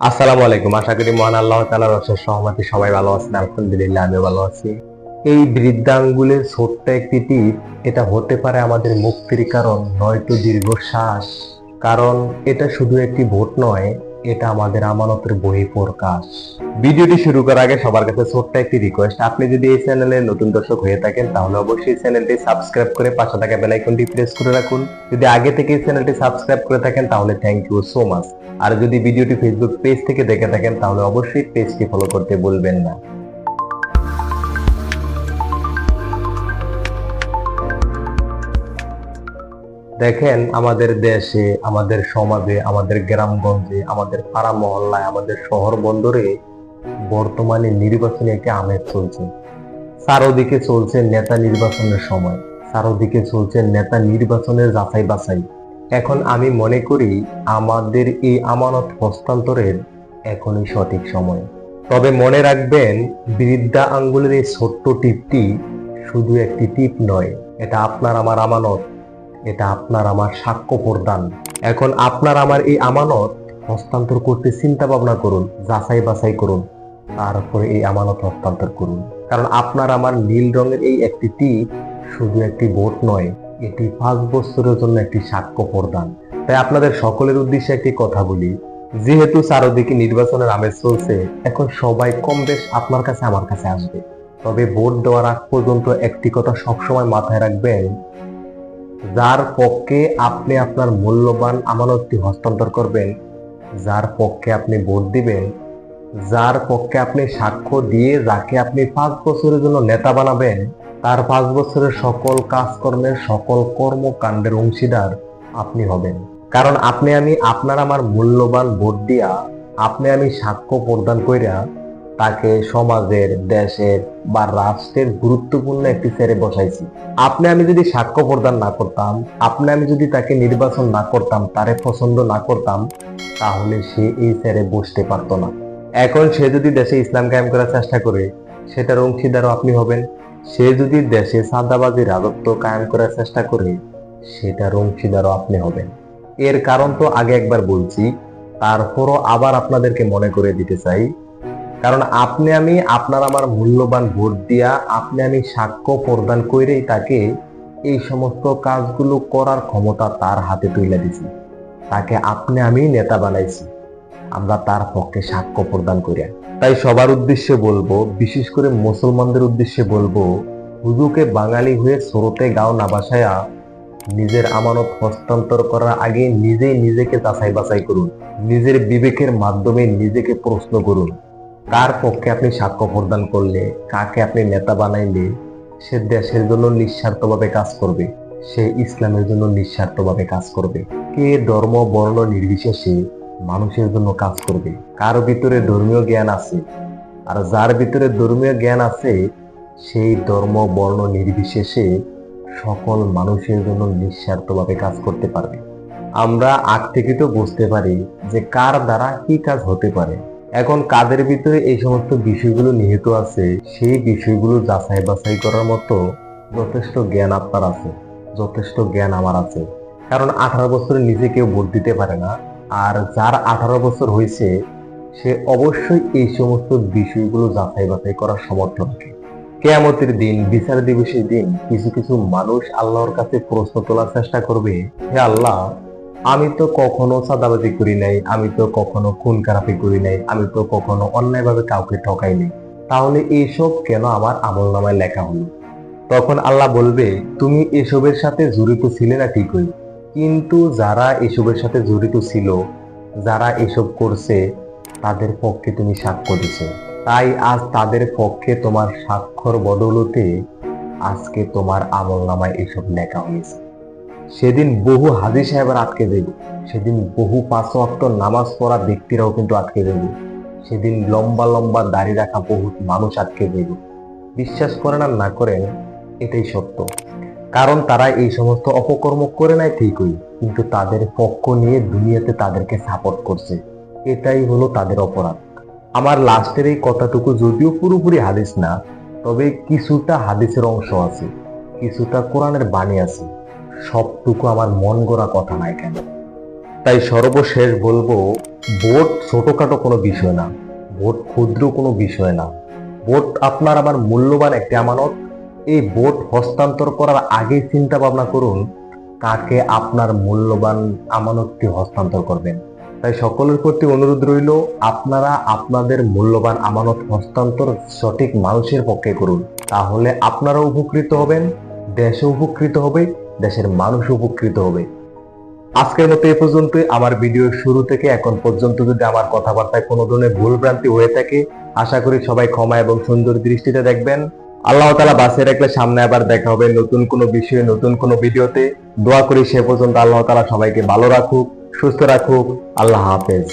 আসসালামু আলাইকুম। আশা করি মহান আল্লাহ তাআলার অশেষ সহমতে সবাই ভালো আছেন। আলহামদুলিল্লাহ, আমিও ভালো আছি। এই বৃদ্ধাঙ্গুলের ছোট্ট একটি টিপ, এটা হতে পারে আমাদের মুক্তির কারণ, নয়তো দীর্ঘশ্বাস। কারণ এটা শুধু একটি ভোট নয় এটা আমাদের আমানতের বহি প্রকাশ। ভিডিওটি শুরু করার আগে সবার কাছে ছোট্ট একটি রিকোয়েস্ট আপনি যদি এই চ্যানেলে নতুন দর্শক হয়ে থাকেন, তাহলে অবশ্যই চ্যানেলটি সাবস্ক্রাইব করে পাশে থাকা বেল আইকনটি প্রেস করে রাখুন। যদি আগে থেকে এই চ্যানেলটি সাবস্ক্রাইব করে থাকেন, তাহলে থ্যাংক ইউ সো মাচ আর যদি ভিডিওটি ফেসবুক পেজ থেকে দেখে থাকেন, তাহলে অবশ্যই পেজটি ফলো করতে ভুলবেন না। দেখেন, আমাদের দেশে, আমাদের সমাজে, আমাদের গ্রামগঞ্জে, আমাদের পাড়া মহল্লায়, আমাদের শহর বন্দরে বর্তমানে নির্বাচনে একটি আমেজ চলছে। চারোদিকে চলছে নেতা নির্বাচনের সময়, চারোদিকে চলছে নেতা নির্বাচনের যাচাই বাছাই। এখন আমি মনে করি, আমাদের এই আমানত হস্তান্তরের এখনই সঠিক সময়। তবে মনে রাখবেন বৃদ্ধা আঙ্গুলের এই ছোট্ট টিপটি শুধু একটি টিপ নয়, এটা আপনার আমার আমানত। এটা আপনার আমার সাক্ষ্য প্রদান। এখন আপনার আমার এই আমানত হস্তান্তর করতে চিন্তা ভাবনা করুন, যাচাই বাছাই করুন, তারপরে এই আমানত হস্তান্তর করুন। কারণ আপনার আমার নীল রঙের এই একটি টিপ শুধু একটি ভোট নয়, এটি পাঁচ বছরের জন্য একটি সাক্ষ্য প্রদান। তাই আপনাদের সকলের উদ্দেশ্যে একটি কথা বলি, যেহেতু চারদিকে নির্বাচনের আমেজ চলছে, এখন সবাই কম বেশ আপনার কাছে আমার কাছে আসবে। তবে ভোট দেওয়ার আগ পর্যন্ত একটি কথা সবসময় মাথায় রাখবেন যার পক্ষে আপনি আপনার মূল্যবান আমানতটি হস্তান্তর করবেন, যার পক্ষে আপনি ভোট দিবেন, যার পক্ষে আপনি সাক্ষ্য দিয়ে যাকে আপনি পাঁচ বছরের জন্য নেতা বানাবেন, তার পাঁচ বছরের সকল কাজকর্মের সকল কর্মকাণ্ডের অংশীদার আপনি হবেন। কারণ আপনি আমি, আপনার আমার মূল্যবান ভোট দিয়া, আপনি আমি সাক্ষ্য প্রদান কইরা তাকে সমাজের, দেশের বা রাষ্ট্রের গুরুত্বপূর্ণ একটি সেরে বসাইছি। আপনি আমি যদি সাক্ষ্য প্রদান না করতাম, আপনি আমি যদি তাকে নির্বাচন না করতাম, তারে পছন্দ না করতাম, তাহলে সে এই সেরে বসতে পারতো না। এখন সে যদি দেশে ইসলাম কায়েম করার চেষ্টা করে, সেটার অংশীদারও আপনি হবেন। সে যদি দেশে সাদাবাজি রাজত্ব কায়েম করার চেষ্টা করে, সেটার অংশীদারও আপনি হবেন। এর কারণ তো আগে একবার বলছি, তারপরও আবার আপনাদেরকে মনে করে দিতে চাই কারণ আপনি আমি আপনার আমার মূল্যবান ভোট দিয়া আপনি আমি সাক্ষ্য প্রদান করেই তাকে এই সমস্ত কাজগুলো করার ক্ষমতা তার হাতে তুলে দিছি। তাকে আপনি আমি নেতা বানাইছি। আমরা তার পক্ষে সাক্ষ্য প্রদান করিয়া। তাই সবার উদ্দেশ্যে বলব, বিশেষ করে মুসলমানদের উদ্দেশ্যে বলব, হুজুকে বাঙালি হয়ে স্রোতে গাও না বাসায়া নিজের আমানত হস্তান্তর করার আগে নিজেই নিজেকে যাচাই বাছাই করুন। নিজের বিবেকের মাধ্যমে নিজেকে প্রশ্ন করুন। কার পক্ষে আপনি সাক্ষ্য প্রদান করলে, কাকে আপনি নেতা বানাইলে, সে দেশের জন্য নিঃস্বার্থভাবে কাজ করবে, সে ইসলামের জন্য নিঃস্বার্থভাবে কাজ করবে। কে ধর্ম, বর্ণ নির্বিশেষে মানুষের জন্য কাজ করবে? কার ভিতরে ধর্মীয় জ্ঞান আছে? আর যার ভিতরে ধর্মীয় জ্ঞান আছে, সেই ধর্ম, বর্ণ নির্বিশেষে সকল মানুষের জন্য নিঃস্বার্থভাবে কাজ করতে পারবে। আমরা আগ থেকে তো বুঝতে পারি যে কার দ্বারা কি কাজ হতে পারে। এখন কাদের ভিতরে এই সমস্ত বিষয়গুলো নিহিত আছে, সেই বিষয়গুলো যাচাই বাছাই করার মতো যথেষ্ট জ্ঞান আপনার আছে, যথেষ্ট জ্ঞান আমার আছে। কারণ আঠারো বছরে নিজে কেউ ভোট দিতে পারে না, আর যার আঠারো বছর হয়েছে, সে অবশ্যই এই সমস্ত বিষয়গুলো যাচাই বাছাই করার সমর্থ রাখে কেয়ামতের দিন, বিচার দিবসের দিন কিছু কিছু মানুষ আল্লাহর কাছে প্রশ্ন তোলার চেষ্টা করবে, হে আল্লাহ আমি তো কখনো চাঁদাবাজি করি নাই, আমি তো কখনো খুন খারাপি করি নাই, আমি তো কখনো অন্যায়ভাবে কাউকে ঠকাই নাই। তাহলে এইসব কেন আমার আমল নামায় লেখা হলো? তখন আল্লাহ বলবে, তুমি এসবের সাথে জড়িত ছিলে না ঠিকই, কিন্তু যারা এসবের সাথে জড়িত ছিল, যারা এসব করছে, তাদের পক্ষে তুমি সাক্ষ্য দিছো তাই আজ তাদের পক্ষে তোমার স্বাক্ষর বদলতে আজকে তোমার আমল নামায় এসব লেখা হয়েছে। সেদিন বহু হাজি সাহেবের আটকে দেবে। সেদিন বহু পাঁচ ওয়াক্ত নামাজ পড়া ব্যক্তিরাও কিন্তু আটকে দেবে। সেদিন লম্বা লম্বা দাড়ি রাখা বহু মানুষ আটকে দেবে। বিশ্বাস করেন আর না করেন, এটাই সত্য। কারণ তারা এই সমস্ত অপকর্ম করে নাই ঠিকই, কিন্তু তাদের পক্ষ নিয়ে দুনিয়াতে তাদেরকে সাপোর্ট করছে। এটাই হলো তাদের অপরাধ। আমার লাস্টের এই কথাটুকু যদিও পুরোপুরি হাদিস না, তবে কিছুটা হাদিসের অংশ আছে, কিছুটা কোরআনের বাণী আছে। সবটুকু আমার মন গড়া কথা নাই কেন? তাই সর্বশেষ বলব ভোট ছোটখাটো কোনো বিষয় না। ভোট ক্ষুদ্র কোনো বিষয় না। ভোট আপনার আমার মূল্যবান একটি আমানত। এই ভোট হস্তান্তর করার আগে চিন্তা ভাবনা করুন, কাকে আপনার মূল্যবান আমানতটি হস্তান্তর করবেন। তাই সকলের প্রতি অনুরোধ রইল, আপনারা আপনাদের মূল্যবান আমানত হস্তান্তর সঠিক মানুষের পক্ষে করুন। তাহলে আপনারা উপকৃত হবেন, দেশও উপকৃত হবে। দেশের মানুষ উপকৃত হবে। আজকের মতো এ পর্যন্ত আমার ভিডিওর শুরু থেকে এখন পর্যন্ত যদি আমার কথাবার্তায় কোনো ধরনের ভুল ভ্রান্তি হয়ে থাকে, আশা করি সবাই ক্ষমা এবং সুন্দর দৃষ্টিতে দেখবেন। আল্লাহ তালা বাসে রাখলে সামনে আবার দেখা হবে নতুন কোনো বিষয়ে, নতুন কোনো ভিডিওতে। দোয়া করি সে পর্যন্ত আল্লাহ তালা সবাইকে ভালো রাখুক, সুস্থ রাখুক। আল্লাহ হাফেজ।